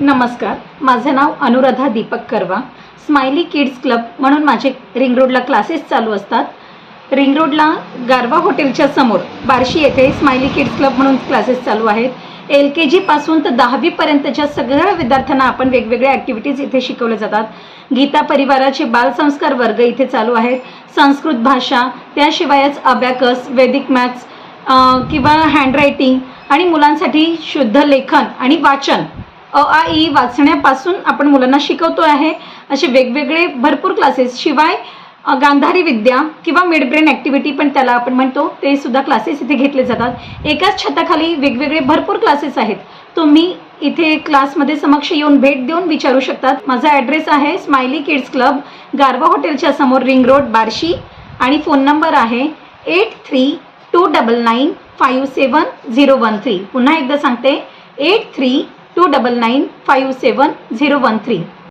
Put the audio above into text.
नमस्कार माझं नाव अनुराधा दीपक करवा. स्माइली किड्स क्लब म्हणून माझे रिंग रोडला क्लासेस चालू असतात. रिंग रोडला गारवा हॉटेलच्या समोर बार्शी येथे स्माइली किड्स क्लब म्हणून क्लासेस चालू आहेत. एल के जीपासून तर दहावीपर्यंतच्या सगळ्या विद्यार्थ्यांना आपण वेगवेगळ्या ॲक्टिव्हिटीज इथे शिकवल्या जातात. गीता परिवाराचे बालसंस्कार वर्ग इथे चालू आहेत. संस्कृत भाषा त्याशिवायच अबॅकस वैदिक मॅथ्स किंवा हँडरायटिंग आणि मुलांसाठी शुद्ध लेखन आणि वाचन अ आ ई वाचण्यापासून आपण मुलांना शिकवतो आहे. असे वेगवेगळे भरपूर क्लासेस शिवाय गांधारी विद्या किंवा मिड ब्रेन ॲक्टिव्हिटी पण त्याला आपण म्हणतो ते सुद्धा क्लासेस इथे घेतले जातात. एकाच छताखाली वेगवेगळे भरपूर क्लासेस आहेत. तुम्ही इथे क्लासमध्ये समक्ष येऊन भेट देऊन विचारू शकतात. माझा ॲड्रेस आहे स्माइली किड्स क्लब गारवा हॉटेलच्या समोर रिंग रोड बार्शी आणि फोन नंबर आहे eight three two double nine five seven zero one three पुन्हा एकदा सांगते eight three two double nine five seven zero one three